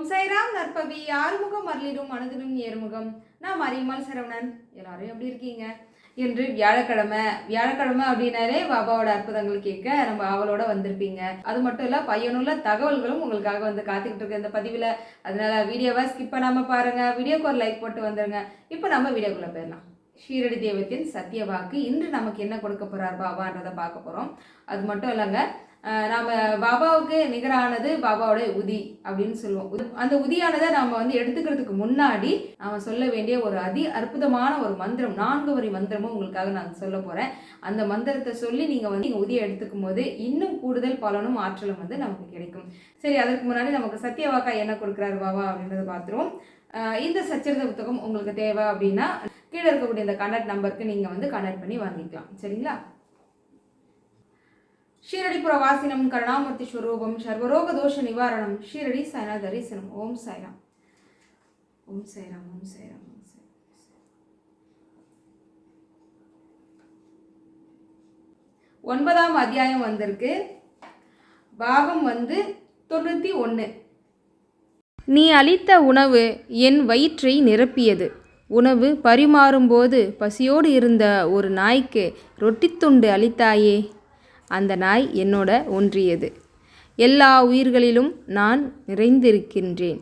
ஓம் சைராம் நற்பவி. ஆறுமுகம் அருளிடும் மனதிலும் ஏறுமுகம் நான் மரியம்மாள் சரவணன். எல்லாரும் எப்படி இருக்கீங்க? இன்று வியாழக்கிழமை. வியாழக்கிழமை அப்படின்னாலே பாபாவோட அற்புதங்கள் கேட்க நம்ம அவளோட வந்திருப்பீங்க. அது மட்டும் இல்ல பையனுள்ள தகவல்களும் உங்களுக்காக வந்து காத்துக்கிட்டு இருக்கு இந்த பதிவில். அதனால வீடியோவை ஸ்கிப் பண்ணாம பாருங்க. வீடியோக்கு ஒரு லைக் போட்டு வந்துருங்க. இப்போ நம்ம வீடியோக்குள்ள போயிடலாம். ஷீரடி தெய்வத்தின் சத்திய வாக்கு இன்று நமக்கு என்ன கொடுக்க போறார் பாபான்றதை பார்க்க போறோம். அது மட்டும் இல்லைங்க நாம் பாபாவுக்கு நிகரானது பாபாவோட உதி அப்படின்னு சொல்லுவோம். உதி- அந்த உதியானதை நாம் வந்து எடுத்துக்கிறதுக்கு முன்னாடி நாம் சொல்ல வேண்டிய ஒரு அதி அற்புதமான ஒரு மந்திரம் நான்கு வரி மந்திரமும் உங்களுக்காக நான் சொல்ல போகிறேன் அந்த மந்திரத்தை சொல்லி நீங்கள் வந்து நீங்கள் உதியை எடுத்துக்கும் போது இன்னும் கூடுதல் பலனும் ஆற்றலும் வந்து நமக்கு கிடைக்கும். சரி அதற்கு முன்னாடி நமக்கு சத்தியவாக்கா என்ன கொடுக்குறாரு பாபா அப்படின்றத பார்த்துருவோம். இந்த சச்சரித புத்தகம் உங்களுக்கு தேவை அப்படின்னா கீழே இருக்கக்கூடிய இந்த கனெக்ட் நம்பருக்கு நீங்கள் வந்து கனெக்ட் பண்ணி வாங்கிக்கலாம். சரிங்களா? ஷீரடி புரவாசினம் கருணாமூர்த்தி ஸ்வரூபம் சர்வரோக தோஷ நிவாரணம் ஷீரடி சாய்னா தரிசனம். ஓம் சாய்ராம். ஓம் சாய்ராம் ஓம் சாய்ராம் ஓம் சாய்ராம். ஒன்பதாம் அத்தியாயம் வந்திருக்கு. பாகம் வந்து தொண்ணூற்றி ஒன்று நீ அளித்த உணவு என் வயிற்றை நிரப்பியது. உணவு பரிமாறும்போது பசியோடு இருந்த ஒரு நாய்க்கு ரொட்டித்துண்டு அளித்தாயே. அந்த நாய் என்னோட ஒன்றியது. எல்லா உயிர்களிலும் நான் நிறைந்திருக்கின்றேன்.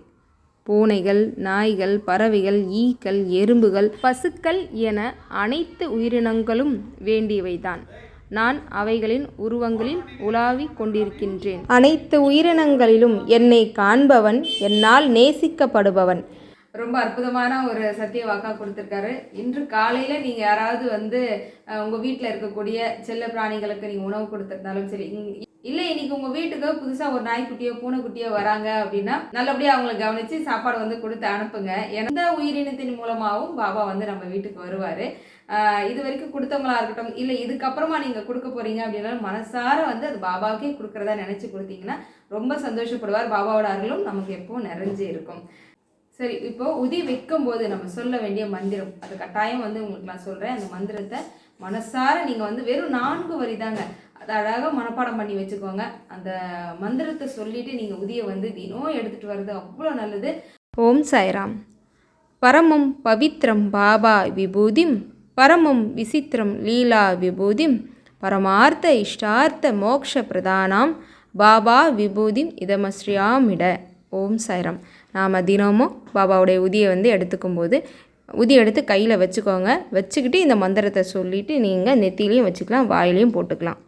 பூனைகள் நாய்கள் பறவைகள் ஈக்கள் எறும்புகள் பசுக்கள் என அனைத்து உயிரினங்களும் வேண்டியவைதான். நான் அவைகளின் உருவங்களில் உலாவிக் கொண்டிருக்கின்றேன். அனைத்து உயிரினங்களிலும் என்னை காண்பவன் என்னால் நேசிக்கப்படுபவன். ரொம்ப அற்புதமான ஒரு சத்திய வாக்காக கொடுத்துருக்காரு. இன்று காலையில் நீங்கள் யாராவது வந்து உங்கள் வீட்டில் இருக்கக்கூடிய செல்ல பிராணிகளுக்கு நீங்கள் உணவு கொடுத்துருந்தாலும் சரி இல்லை இன்றைக்கி இன்னைக்கு வீட்டுக்கு புதுசாக ஒரு நாய்க்குட்டியோ பூனைக்குட்டியோ வராங்க அப்படின்னா நல்லபடியாக அவங்கள கவனித்து சாப்பாடு வந்து கொடுத்து அனுப்புங்க. எந்த உயிரினத்தின் மூலமாகவும் பாபா வந்து நம்ம வீட்டுக்கு வருவார். இது வரைக்கும் கொடுத்தவங்களா இருக்கட்டும் இல்லை இதுக்கப்புறமா நீங்கள் கொடுக்க போறீங்க அப்படின்னா மனசார வந்து அது பாபாவுக்கே கொடுக்குறதா நினச்சி கொடுத்தீங்கன்னா ரொம்ப சந்தோஷப்படுவார். பாபாவோட அருளும் நமக்கு எப்பவும் நிறைஞ்சு இருக்கும். சரி இப்போ உதி வைக்கும் போது நம்ம சொல்ல வேண்டிய மந்திரம். அது கட்டாயம் வந்து உங்களுக்கு நான் சொல்றேன். அந்த மந்திரத்தை மனசார நீங்க வந்து வெறும் நான்கு வரி தாங்க அதை அழகாக மனப்பாடம் பண்ணி வச்சுக்கோங்க. அந்த மந்திரத்தை சொல்லிட்டு நீங்க உதியை வந்து தினம் எடுத்துட்டு வர்றது அவ்வளோ நல்லது. ஓம் சாய்ராம். பரமம் பவித்ரம் பாபா விபூதிம். பரமம் விசித்திரம் லீலா விபூதிம். பரமார்த்த இஷ்டார்த்த மோக்ஷ பிரதானாம். பாபா விபூதிம் இதமஸ்ரீயாமிட. ஓம் சாய்ராம். நாம் தினமும் பாபாவுடைய உதியை வந்து எடுத்துக்கும் போது உதி எடுத்து கையில் வச்சுக்கோங்க. வச்சுக்கிட்டு இந்த மந்திரத்தை சொல்லிவிட்டு நீங்கள் நெத்திலையும் வச்சுக்கலாம் வாயிலையும் போட்டுக்கலாம்.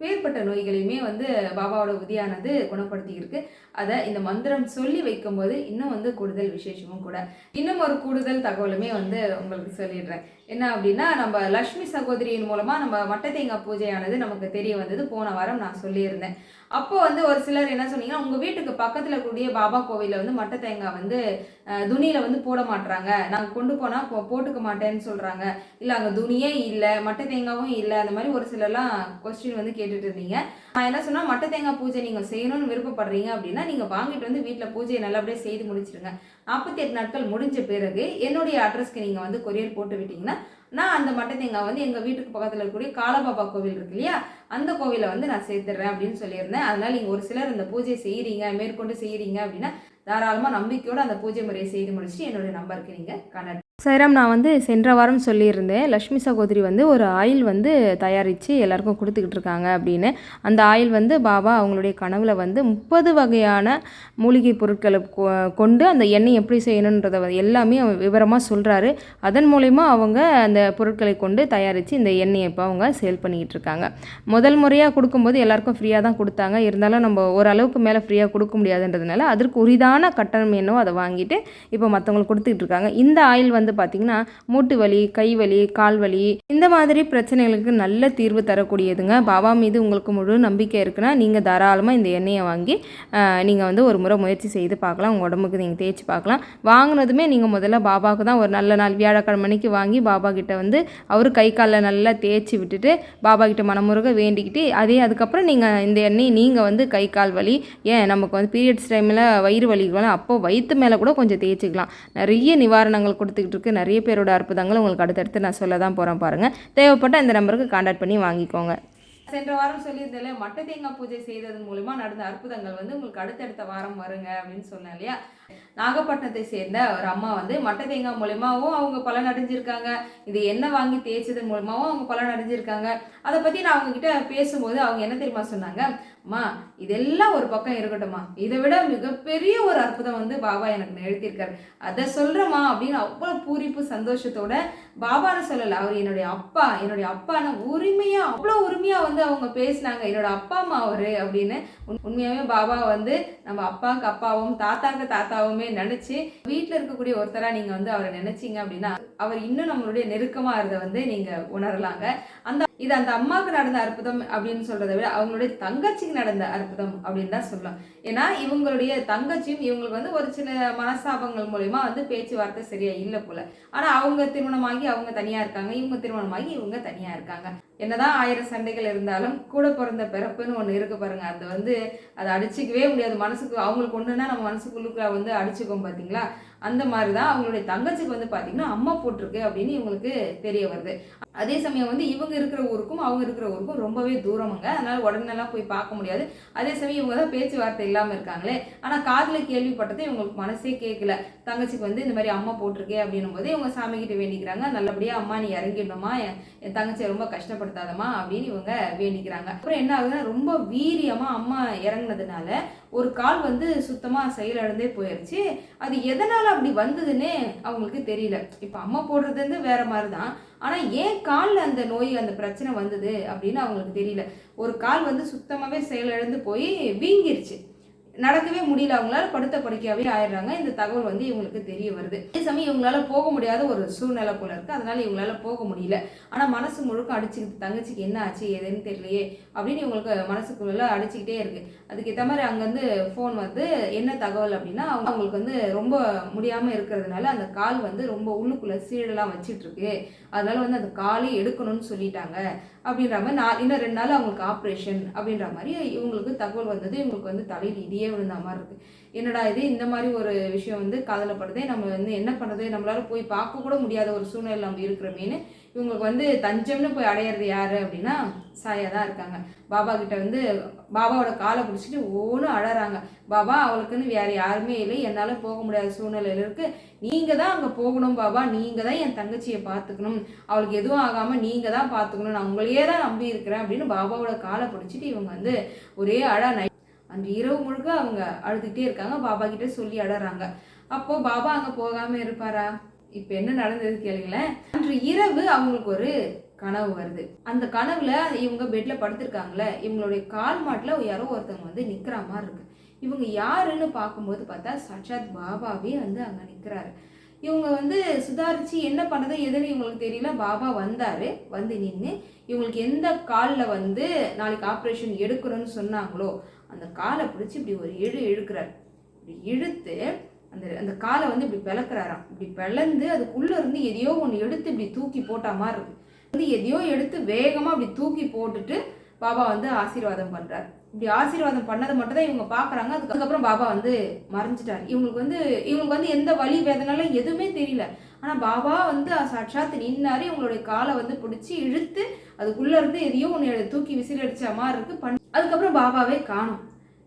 பேர்பட்ட நோய்களையுமே வந்து பாபாவோட உதியானது குணப்படுத்தியிருக்கு. அதை இந்த மந்திரம் சொல்லி வைக்கும்போது இன்னும் வந்து கூடுதல் விசேஷமும் கூட. இன்னும் ஒரு கூடுதல் தகவலுமே வந்து உங்களுக்கு சொல்லிடுறேன். என்ன அப்படின்னா நம்ம லக்ஷ்மி சகோதரியின் மூலமாக நம்ம மட்டை தேங்காய் பூஜையானது நமக்கு தெரிய வந்தது. போன வாரம் நான் சொல்லியிருந்தேன். அப்போ வந்து ஒரு சிலர் என்ன சொன்னீங்கன்னா உங்கள் வீட்டுக்கு பக்கத்தில் கூடிய பாபா கோவிலில் வந்து மட்டை தேங்காய் வந்து துணியில் வந்து போட மாட்டுறாங்க நாங்கள் கொண்டு போனால் போட்டுக்க மாட்டேன்னு சொல்கிறாங்க இல்லை அங்கே துணியே இல்லை மட்டை தேங்காவும் இல்லை. அந்த மாதிரி ஒரு சிலர்லாம் கொஸ்டின் வந்து கேட்டுட்டு இருந்தீங்க. நான் என்ன சொன்னா மட்டை தேங்காய் பூஜை நீங்க செய்யணும்னு விருப்பப்படுறீங்க அப்படின்னா நீங்க வாங்கிட்டு வந்து வீட்டில் பூஜையை நல்லபடியாக செய்து முடிச்சிருங்க. நாற்பத்தி எட்டு நாட்கள் முடிஞ்ச பிறகு என்னுடைய அட்ரஸ்க்கு நீங்க வந்து கொரியர் போட்டு விட்டீங்கன்னா நான் அந்த மட்டை தேங்காய் வந்து எங்க வீட்டுக்கு பக்கத்துல இருக்கக்கூடிய காலபாபா கோவில் இருக்கு இல்லையா அந்த கோவிலை வந்து நான் சேர்த்துடுறேன் அப்படின்னு சொல்லியிருந்தேன். அதனால நீங்க ஒரு சிலர் அந்த பூஜை செய்யறீங்க மேற்கொண்டு செய்யறீங்க அப்படின்னா தாராளமாக நம்பிக்கையோடு அந்த பூஜை முறையை செய்து முடிச்சுட்டு என்னுடைய நம்பருக்கு நீங்கள் கனெக்ட் சைராம் நான் வந்து சென்ற வாரம் சொல்லியிருந்தேன் லக்ஷ்மி சகோதரி வந்து ஒரு ஆயில் வந்து தயாரித்து எல்லாருக்கும் கொடுத்துக்கிட்டு இருக்காங்க அப்படின்னு. அந்த ஆயில் வந்து பாபா அவங்களுடைய கனவில் வந்து முப்பது வகையான மூலிகை பொருட்களை கொ- கொண்டு அந்த எண்ணெய் எப்படி செய்யணுன்றதை எல்லாமே விவரமாக சொல்கிறாரு அதன் மூலயமா அவங்க அந்த பொருட்களை கொண்டு தயாரித்து இந்த எண்ணெயை இப்போ அவங்க சேல் பண்ணிக்கிட்டு இருக்காங்க. முதல் முறையாக கொடுக்கும்போது எல்லாருக்கும் ஃப்ரீயாக தான் கொடுத்தாங்க. இருந்தாலும் நம்ம ஓரளவுக்கு மேலே ஃப்ரீயாக கொடுக்க முடியாதுன்றதுனால அதற்கு உரிதான கட்டணம் என்னவோ அதை வாங்கிட்டு இப்போ மற்றவங்களுக்கு கொடுத்துக்கிட்டு இருக்காங்க. இந்த ஆயில் வந்து வந்து பார்த்திங்கன்னா மூட்டு வலி கை வலி கால் வலி இந்த மாதிரி பிரச்சனைகளுக்கு நல்ல தீர்வு தரக்கூடியதுங்க. பாபா மீது உங்களுக்கு முழு நம்பிக்கை இருக்குன்னா நீங்கள் தாராளமாக இந்த எண்ணெயை வாங்கி நீங்கள் வந்து ஒரு முறை முயற்சி செய்து பார்க்கலாம். உங்கள் உடம்புக்கு நீங்கள் தேய்ச்சி பார்க்கலாம். வாங்கினதுமே நீங்கள் முதல்ல பாபாவுக்கு தான் ஒரு நல்ல நாள் வியாழக்கிழமைக்கு வாங்கி பாபா கிட்ட வந்து அவர் கை காலில் நல்லா தேய்ச்சி விட்டுட்டு பாபா கிட்ட மனமுருக வேண்டிக்கிட்டு அதே அதுக்கப்புறம் நீங்கள் இந்த எண்ணெய் நீங்கள் வந்து கை கால் வலி ஏன் நமக்கு வந்து பீரியட்ஸ் டைமில் வயிறு வலிக்கலாம் அப்போ வயிற்று மேலே கூட கொஞ்சம் தேய்ச்சிக்கலாம். நிறைய நிவாரணங்கள் கொடுத்துக்கிட்டு இருக்கு. நிறைய பேரோட அற்புதங்கள் உங்களுக்கு அடுத்தடுத்து நான் சொல்ல தான் போகிறேன் பாருங்கள் தேவைப்பட்ட இந்த நம்பருக்கு காண்டாக்ட் பண்ணி வாங்கிக்கோங்க. சென்ற வாரம் சொல்லியிருந்தேன்ல மட்டை தேங்காய் பூஜை செய்ததன் மூலிமா நடந்த அற்புதங்கள் வந்து உங்களுக்கு அடுத்தடுத்த வாரம் வருங்க அப்படின்னு சொன்னேன் இல்லையா? நாகப்பட்டினத்தை சேர்ந்த ஒரு அம்மா வந்து மட்டை தேங்காய் மூலியமாகவும் அவங்க பலன் அடைஞ்சிருக்காங்க. இது என்ன வாங்கி தேய்ச்சதன் மூலமாவும் அவங்க பலன் அடைஞ்சிருக்காங்க. அதை பற்றி நான் அவங்ககிட்ட பேசும்போது அவங்க என்ன தெரியுமா சொன்னாங்க? அம்மா இதெல்லாம் ஒரு பக்கம் இருக்கட்டும்மா. இதை விட மிகப்பெரிய ஒரு அற்புதம் வந்து பாபா எனக்கு நிகழ்த்தியிருக்காரு. அதை சொல்கிறேம்மா அப்படின்னு அவ்வளோ பூரிப்பு சந்தோஷத்தோட பாபான்னு சொல்லலை. அவர் என்னுடைய அப்பா என்னுடைய அப்பான உரிமையாக அவ்வளோ உரிமையாக வந்து அவங்க பேசினாங்க. என்னோட அப்பா அம்மா அவர் அப்படின்னு உண்மையாகவே பாபா வந்து நம்ம அப்பாவுக்கு அப்பாவும் தாத்தாவுக்கு தாத்தாவுமே நினச்சி வீட்டில் இருக்கக்கூடிய ஒருத்தராக நீங்கள் வந்து அவரை நினச்சிங்க அப்படின்னா அவர் இன்னும் நம்மளுடைய நெருக்கமாக இருந்த வந்து நீங்கள் உணரலாங்க. அந்த இது அந்த அம்மாவுக்கு நடந்த அற்புதம் அப்படின்னு சொல்கிறத விட அவங்களுடைய தங்கச்சிக்கு நடந்த அற்புதம் அப்படின்னு தான் சொல்லலாம். ஏன்னா இவங்களுடைய தங்கச்சியும் இவங்களுக்கு வந்து ஒரு சில மனஸ்தாபங்கள் மூலயமா வந்து பேச்சுவார்த்தை சரியாக இல்லை போல. ஆனால் அவங்க திருமணமாகி அவங்க தனியாக இருக்காங்க. இவங்க திருமணமாகி இவங்க தனியாக இருக்காங்க. என்னதான் ஆயிரம் சண்டைகள் இருந்தாலும் கூட பிறந்த பிறப்புன்னு ஒன்று இருக்கு பாருங்க. அது வந்து அதை அடிச்சிக்கவே முடியாது. மனசுக்கு அவங்களுக்கு ஒன்றுனா நம்ம மனசுக்குள்ளுக்குள்ள வந்து அடிச்சுக்கோம் பார்த்தீங்களா அந்த மாதிரி தான் அவங்களுடைய தங்கச்சிக்கு வந்து பார்த்தீங்கன்னா அம்மா போட்டிருக்கு அப்படின்னு இவங்களுக்கு தெரிய வருது. அதே சமயம் வந்து இவங்க இருக்கிற ஊருக்கும் அவங்க இருக்கிற ஊருக்கும் ரொம்பவே தூரமுங்க. அதனால உடனெல்லாம் போய் பார்க்க முடியாது. அதே சமயம் இவங்க தான் பேச்சுவார்த்தை இல்லாமல் இருக்காங்களே. ஆனால் காதில் கேள்விப்பட்டது இவங்களுக்கு மனசே கேட்கல தங்கச்சிக்கு வந்து இந்த மாதிரி அம்மா போட்டிருக்கே அப்படின்னும் போது இவங்க சாமி கிட்ட வேண்டிக்கிறாங்க. நல்லபடியாக அம்மா நீ இறங்கிடணுமா? என் தங்கச்சியை ரொம்ப கஷ்டப்படுத்தாதம்மா அப்படின்னு இவங்க வேண்டிக்கிறாங்க. அப்புறம் என்ன ஆகுதுன்னா ரொம்ப வீரியமாக அம்மா இறங்குனதுனால ஒரு கால் வந்து சுத்தமாக செயலிழந்தே போயிடுச்சு அது எதனால் அப்படி வந்ததுன்னே அவங்களுக்கு தெரியல. இப்போ அம்மா போடுறது வந்து வேற மாதிரி தான் ஆனால் ஏன் காலில் அந்த நோய் அந்த பிரச்சனை வந்தது அப்படின்னு அவங்களுக்கு தெரியல. ஒரு கால் வந்து சுத்தமாகவே செயலிழந்து போய் வீங்கிருச்சு. நடக்கவே முடியல. அவங்களால படுத்த படுக்கையாகவே ஆயிடுறாங்க. இந்த தகவல் வந்து இவங்களுக்கு தெரிய வருது. அதே சமயம் இவங்களால போக முடியாத ஒரு சூழ்நிலை போல இருக்கு. அதனால இவங்களால போக முடியல. ஆனா மனசு முழுக்க அடிச்சுக்கிட்டு தங்கச்சிக்கு என்ன ஆச்சு? எதுன்னு தெரியலையே. அப்படின்னு இவங்களுக்கு மனசுக்குள்ள அடிச்சுக்கிட்டே இருக்கு. அதுக்கு ஏற்ற மாதிரி அங்கேருந்து ஃபோன் வந்து என்ன தகவல் அப்படின்னா அவங்க அவங்களுக்கு வந்து ரொம்ப முடியாம இருக்கிறதுனால அந்த கால் வந்து ரொம்ப உள்ளுக்குள்ள சீடெல்லாம் வச்சிட்டு இருக்கு அதனால வந்து அந்த காலே எடுக்கணும்னு சொல்லிட்டாங்க. அப்படின்ற மாதிரி நான் இன்னும் ரெண்டு நாள் அவங்களுக்கு ஆப்ரேஷன் அப்படின்ற மாதிரி இவங்களுக்கு தகவல் வந்தது. இவங்களுக்கு வந்து தலையில் இடியே விழுந்த மாதிரி இருக்கு. என்னடா இது? இந்த மாதிரி ஒரு விஷயம் வந்து காதல படுதே நம்ம வந்து என்ன பண்ணுறது நம்மளால போய் பார்க்க கூட முடியாத ஒரு சூழ்நிலை நம்ம இருக்கிறோமேனு இவங்களுக்கு வந்து தஞ்சம்னு போய் அடையிறது யாரு அப்படின்னா சாயா தான் இருக்காங்க. பாபா கிட்ட வந்து பாபாவோட காலை பிடிச்சிட்டு ஓன்னு அழறாங்க. பாபா அவளுக்குன்னு வேற யாருமே இல்லை. என்னால் போக முடியாத சூழ்நிலையில இருக்கு. நீங்க தான் அங்கே போகணும் பாபா. நீங்க தான் என் தங்கச்சியை பார்த்துக்கணும். அவளுக்கு எதுவும் ஆகாம நீங்க தான் பார்த்துக்கணும். நான் உங்களையே தான் நம்பி இருக்கிறேன் அப்படின்னு பாபாவோட காலை பிடிச்சிட்டு இவங்க வந்து ஒரே அழ நை அன்று இரவு முழுக்க அவங்க அழுதுகிட்டே இருக்காங்க. பாபா கிட்ட சொல்லி அழறாங்க அப்போ பாபா அங்கே போகாம இருப்பாரா? இப்போ என்ன நடந்தது கேளுங்களேன். அன்று இரவு அவங்களுக்கு ஒரு கனவு வருது. அந்த கனவுல இவங்க பெட்ல படுத்திருக்காங்களே இவங்களுடைய கால் மாட்டில் யாரோ ஒருத்தவங்க வந்து நிற்கிற மாதிரி இருக்கு. இவங்க யாருன்னு பார்க்கும்போது பார்த்தா சாட்சாத் பாபாவே வந்து அங்கே நிற்கிறாரு இவங்க வந்து சுதாரிச்சு என்ன பண்ணுறது எதுன்னு இவங்களுக்கு தெரியல. பாபா வந்தார். வந்து நின்று இவங்களுக்கு எந்த காலில் வந்து நாளைக்கு ஆப்ரேஷன் எடுக்கணும்னு சொன்னாங்களோ அந்த காலை பிடிச்சி இப்படி ஒரு இழு இழுக்கிறார். இப்படி இழுத்து அந்த அந்த காலை வந்து இப்படி பிளக்குறாராம். இப்படி பிளந்து அதுக்குள்ளே இருந்து எதையோ ஒன்று எடுத்து இப்படி தூக்கி போட்டா மாதிரி இருக்கு. வந்து எதையோ எடுத்து வேகமாக அப்படி தூக்கி போட்டுட்டு பாபா வந்து ஆசீர்வாதம் பண்ணுறாரு இப்படி ஆசீர்வாதம் பண்ணதை மட்டும் தான் இவங்க பார்க்குறாங்க அதுக்கப்புறம் பாபா வந்து மறைஞ்சிட்டார். இவங்களுக்கு வந்து இவங்களுக்கு வந்து எந்த வலி வேதனாலும் எதுவுமே தெரியல. ஆனால் பாபா வந்து சாட்சாத் நின்னாரு. இவங்களுடைய காலை வந்து பிடிச்சி இழுத்து அதுக்குள்ளே இருந்து எதையோ ஒன்று தூக்கி விசில் மாதிரி இருக்குது பண்ணி அதுக்கப்புறம் பாபாவே காணும்.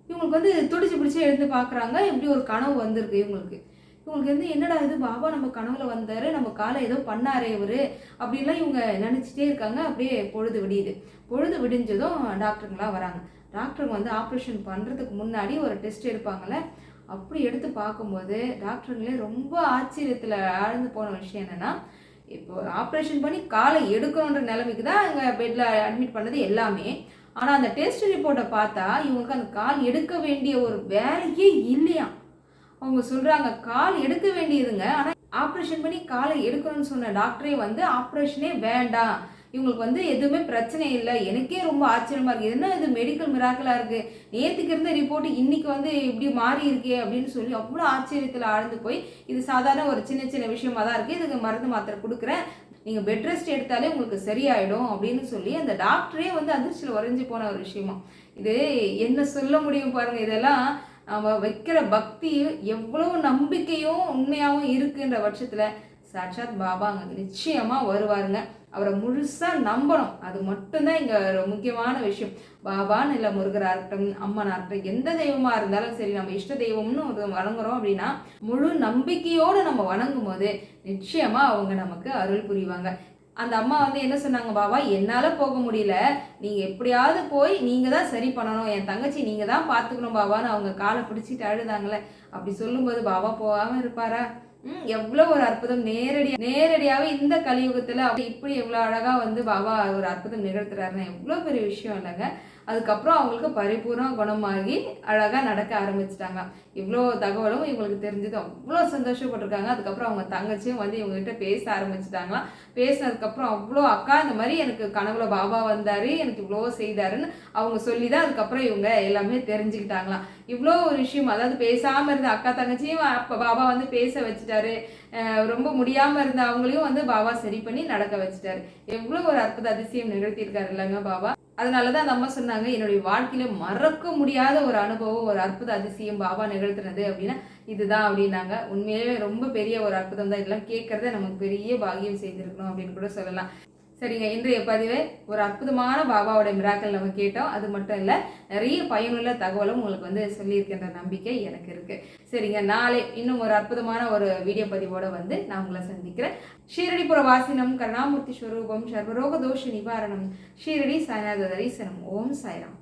இவங்களுக்கு வந்து துடிச்சு பிடிச்சி எழுந்து பார்க்குறாங்க இப்படி ஒரு கனவு வந்திருக்கு இவங்களுக்கு. இவங்களுக்கு வந்து என்னடா இது? பாபா நம்ம கனவுல வந்தார். நம்ம காலை ஏதோ பண்ணாரே இவர். அப்படின்லாம் இவங்க நினச்சிட்டே இருக்காங்க. அப்படியே பொழுது விடியுது. பொழுது விடிஞ்சதும் டாக்டருங்களாம் வராங்க. டாக்டருங்க வந்து ஆப்ரேஷன் பண்ணுறதுக்கு முன்னாடி ஒரு டெஸ்ட் எடுப்பாங்கள அப்படி எடுத்து பார்க்கும்போது டாக்டருங்களே ரொம்ப ஆச்சரியத்தில் ஆழ்ந்து போன விஷயம் என்னன்னா இப்போ ஆப்ரேஷன் பண்ணி காலை எடுக்கணுன்ற நிலைமைக்கு தான் அங்கே பெட்டில் அட்மிட் பண்ணது எல்லாமே. ஆனால் அந்த டெஸ்ட் ரிப்போர்ட்டை பார்த்தா இவங்களுக்கு அந்த கால் எடுக்க வேண்டிய ஒரு வேலையே இல்லையா? அவங்க சொல்கிறாங்க கால் எடுக்க வேண்டியதுங்க. ஆனால் ஆப்ரேஷன் பண்ணி காலை எடுக்கணும்னு சொன்ன டாக்டரே வந்து ஆப்ரேஷனே வேண்டாம். இவங்களுக்கு வந்து எதுவுமே பிரச்சனை இல்லை. எனக்கே ரொம்ப ஆச்சரியமா இருக்குது என்ன இது மெடிக்கல் மிராக்கலாக இருக்குது நேற்றுக்கு இருந்த ரிப்போர்ட் இன்னைக்கு வந்து இப்படி மாறி இருக்கே அப்படின்னு சொல்லி அவ்வளோ ஆச்சரியத்தில் ஆழ்ந்து போய் இது சாதாரண ஒரு சின்ன சின்ன விஷயமா தான் இருக்குது இதுக்கு மருந்து மாத்திரை கொடுக்குறேன். நீங்கள் பெட் ரெஸ்ட் எடுத்தாலே உங்களுக்கு சரியாயிடும் அப்படின்னு சொல்லி அந்த டாக்டரே வந்து அதிர்ச்சியில் உறைஞ்சி போன ஒரு விஷயமா. இது என்ன சொல்ல முடியும் பாருங்கள் இதெல்லாம் நம்ம வைக்கிற பக்தி எவ்வளோ நம்பிக்கையும் உண்மையாகவும் இருக்குன்ற பட்சத்தில் சாட்சாத் பாபா அங்கே நிச்சயமாக வருவாருங்க. அவரை முழுசாக நம்பணும். அது மட்டும்தான் இங்கே ஒரு முக்கியமான விஷயம். பாபான்னு இல்லை முருகராக இருக்கட்டும் அம்மனாக இருக்கட்டும் எந்த தெய்வமாக இருந்தாலும் சரி நம்ம இஷ்ட தெய்வம்னு ஒரு வணங்குறோம் அப்படின்னா முழு நம்பிக்கையோடு நம்ம வணங்கும் போது நிச்சயமாக அவங்க நமக்கு அருள் புரிவாங்க. அந்த அம்மா வந்து என்ன சொன்னாங்க பாபா என்னால் போக முடியல. நீங்கள் எப்படியாவது போய் நீங்கள் தான் சரி பண்ணணும். என் தங்கச்சி நீங்கள் தான் பார்த்துக்கணும் பாபான்னு அவங்க காலை பிடிச்சிட்டு அழுதாங்களே. அப்படி சொல்லும்போது பாபா போகாமல் இருப்பாரா? எவ்வளோ ஒரு அற்புதம். நேரடியாக நேரடியாகவே இந்த கலியுகத்தில் அவர் இப்படி எவ்வளோ அழகாக வந்து பாபா ஒரு அற்புதம் நிகழ்த்துறாருன்னா எவ்வளோ பெரிய விஷயம் இல்லைங்க. அதுக்கப்புறம் அவங்களுக்கு பரிபூர்ண குணமாகி அழகாக நடக்க ஆரம்பிச்சிட்டாங்க. இவ்வளோ தகவலும் இவங்களுக்கு தெரிஞ்சது. அவ்வளோ சந்தோஷப்பட்டிருக்காங்க. அதுக்கப்புறம் அவங்க தங்கச்சியும் வந்து இவங்ககிட்ட பேச ஆரம்பிச்சிட்டாங்களாம் பேசினதுக்கப்புறம் அவ்வளோ அக்கா இந்த மாதிரி எனக்கு கனவுல பாபா வந்தார். எனக்கு இவ்வளோ செய்தாருன்னு அவங்க சொல்லி தான் அதுக்கப்புறம் இவங்க எல்லாமே தெரிஞ்சுக்கிட்டாங்களாம் இவ்வளோ ஒரு விஷயம். அதாவது பேசாமல் இருந்த அக்கா தங்கச்சியும் அப்போ பாபா வந்து பேச வச்சுட்டாரு. அஹ் ரொம்ப முடியாமல் இருந்த அவங்களையும் வந்து பாபா சரி பண்ணி நடக்க வச்சுட்டாரு. எவ்வளோ ஒரு அற்புத அதிசயம் நிகழ்த்தியிருக்காரு இல்லைங்க பாபா? அதனால தான் அந்த அம்மா சொன்னாங்க என்னுடைய வாழ்க்கையில மறக்க முடியாத ஒரு அனுபவம் ஒரு அற்புத அதிசயம் பாபா நிகழ்த்தினது அப்படின்னா இதுதான் அப்படின்னாங்க. உண்மையிலேயே ரொம்ப பெரிய ஒரு அற்புதம் தான் இதெல்லாம் கேட்கறத நமக்கு பெரிய பாகியம் செய்திருக்கணும் அப்படின்னு கூட சொல்லலாம். சரிங்க இன்றைய பதிவை ஒரு அற்புதமான பாபாவோட மிராக்கள் நம்ம கேட்டோம். அது மட்டும் இல்லை நிறைய பயனுள்ள தகவலும் உங்களுக்கு வந்து சொல்லியிருக்கின்ற நம்பிக்கை எனக்கு இருக்கு. சரிங்க நாளை இன்னும் ஒரு அற்புதமான ஒரு வீடியோ பதிவோட வந்து நான் உங்களை சந்திக்கிறேன். ஷீரடிபுர வாசினம் கருணாமூர்த்தி ஸ்வரூபம் சர்வரோக தோஷ நிவாரணம் ஷீரடி சாய்நாத தரிசனம். ஓம் சாய்ராம்.